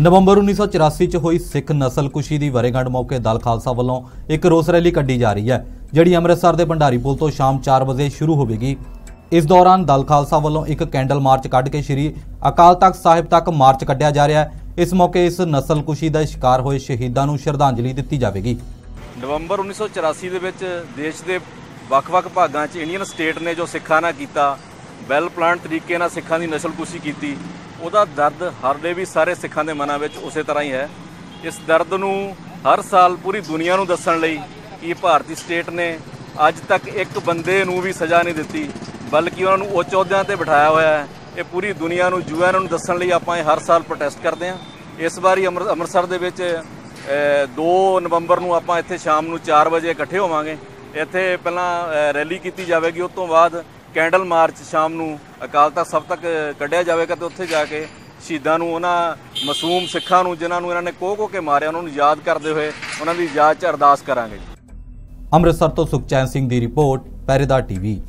ਨਵੰਬਰ 1984 ਚ ਹੋਈ ਸਿੱਖ ਨਸਲਕੁਸ਼ੀ ਦੀ ਵਰੇਗੰਢ ਮੌਕੇ ਦਲ ਖਾਲਸਾ ਵੱਲੋਂ ਇੱਕ ਰੋਸ ਰੈਲੀ ਕੱਢੀ ਜਾ ਰਹੀ ਹੈ, ਜਿਹੜੀ ਅੰਮ੍ਰਿਤਸਰ ਦੇ ਭੰਡਾਰੀ ਪੁਲ ਤੋਂ ਸ਼ਾਮ 4 ਵਜੇ ਸ਼ੁਰੂ ਹੋਵੇਗੀ। ਇਸ ਦੌਰਾਨ ਦਲ ਖਾਲਸਾ ਵੱਲੋਂ ਇੱਕ ਕੈਂਡਲ ਮਾਰਚ ਕੱਢ ਕੇ ਸ਼੍ਰੀ ਅਕਾਲ ਤਖਤ ਸਾਹਿਬ ਤੱਕ ਮਾਰਚ ਕੱਢਿਆ ਜਾ ਰਿਹਾ ਹੈ। ਇਸ ਮੌਕੇ ਇਸ ਨਸਲਕੁਸ਼ੀ ਦਾ ਸ਼ਿਕਾਰ ਹੋਏ ਸ਼ਹੀਦਾਂ ਨੂੰ ਸ਼ਰਧਾਂਜਲੀ ਦਿੱਤੀ ਜਾਵੇਗੀ। ਨਵੰਬਰ 1984 ਦੇ ਵਿੱਚ ਦੇਸ਼ ਦੇ ਵੱਖ-ਵੱਖ ਭਾਗਾਂ 'ਚ ਇੰਡੀਅਨ ਸਟੇਟ ਨੇ ਜੋ ਸਿੱਖਾਂ ਨਾਲ ਕੀਤਾ ਵੈਲ ਪਲਾਨ ਤਰੀਕੇ ਨਾਲ ਸਿੱਖਾਂ ਦੀ ਨਸਲਕੁਸ਼ੀ ਕੀਤੀ ਉਹਦਾ ਦਰਦ ਹਰਦੇ ਵੀ ਸਾਰੇ ਸਿੱਖਾਂ ਦੇ ਮਨਾਂ ਵਿੱਚ ਉਸੇ ਤਰ੍ਹਾਂ ਹੀ ਹੈ। ਇਸ ਦਰਦ ਨੂੰ ਹਰ ਸਾਲ ਪੂਰੀ ਦੁਨੀਆ ਨੂੰ ਦੱਸਣ ਲਈ ਕਿ ਭਾਰਤੀ ਸਟੇਟ ਨੇ ਅੱਜ ਤੱਕ ਇੱਕ ਬੰਦੇ ਨੂੰ ਵੀ ਸਜ਼ਾ ਨਹੀਂ ਦਿੱਤੀ, ਬਲਕਿ ਉਹਨਾਂ ਨੂੰ ਉੱਚ ਅਹੁਦਿਆਂ ਤੇ ਬਿਠਾਇਆ ਹੋਇਆ ਹੈ। ਇਹ ਪੂਰੀ ਦੁਨੀਆ ਨੂੰ, ਯੂਐਨ ਨੂੰ ਦੱਸਣ ਲਈ ਆਪਾਂ ਇਹ ਹਰ ਸਾਲ ਪ੍ਰੋਟੈਸਟ ਕਰਦੇ ਹਾਂ। ਇਸ ਵਾਰੀ ਅੰਮ੍ਰਿ- ਅੰਮ੍ਰਿਤਸਰ ਦੇ ਵਿੱਚ 2 ਨਵੰਬਰ ਨੂੰ ਆਪਾਂ ਇੱਥੇ ਸ਼ਾਮ ਨੂੰ 4 ਵਜੇ ਇਕੱਠੇ ਹੋਵਾਂਗੇ। ਇੱਥੇ ਪਹਿਲਾਂ ਰੈਲੀ ਕੀਤੀ ਜਾਵੇਗੀ, ਉਸ ਤੋਂ ਬਾਅਦ ਕੈਂਡਲ ਮਾਰਚ ਸ਼ਾਮ ਨੂੰ ਅਕਾਲ ਤਖਤ ਸਭ ਤੱਕ ਕੱਢਿਆ ਜਾਵੇਗਾ ਤੇ ਉੱਥੇ ਜਾ ਕੇ ਸ਼ਹੀਦਾਂ ਨੂੰ, ਉਹਨਾਂ ਮਾਸੂਮ ਸਿੱਖਾਂ ਨੂੰ, ਜਿਨ੍ਹਾਂ ਨੂੰ ਇਹਨਾਂ ਨੇ ਕੋਹ ਕੋਹ ਕੇ ਮਾਰਿਆ, ਉਹਨਾਂ ਨੂੰ ਯਾਦ ਕਰਦੇ ਹੋਏ ਉਹਨਾਂ ਦੀ ਯਾਦ 'ਚ ਅਰਦਾਸ ਕਰਾਂਗੇ। ਅੰਮ੍ਰਿਤਸਰ ਤੋਂ ਸੁਖਚੈਨ ਸਿੰਘ ਦੀ ਰਿਪੋਰਟ ਪਹਿਰੇਦਾਰ ਟੀਵੀ।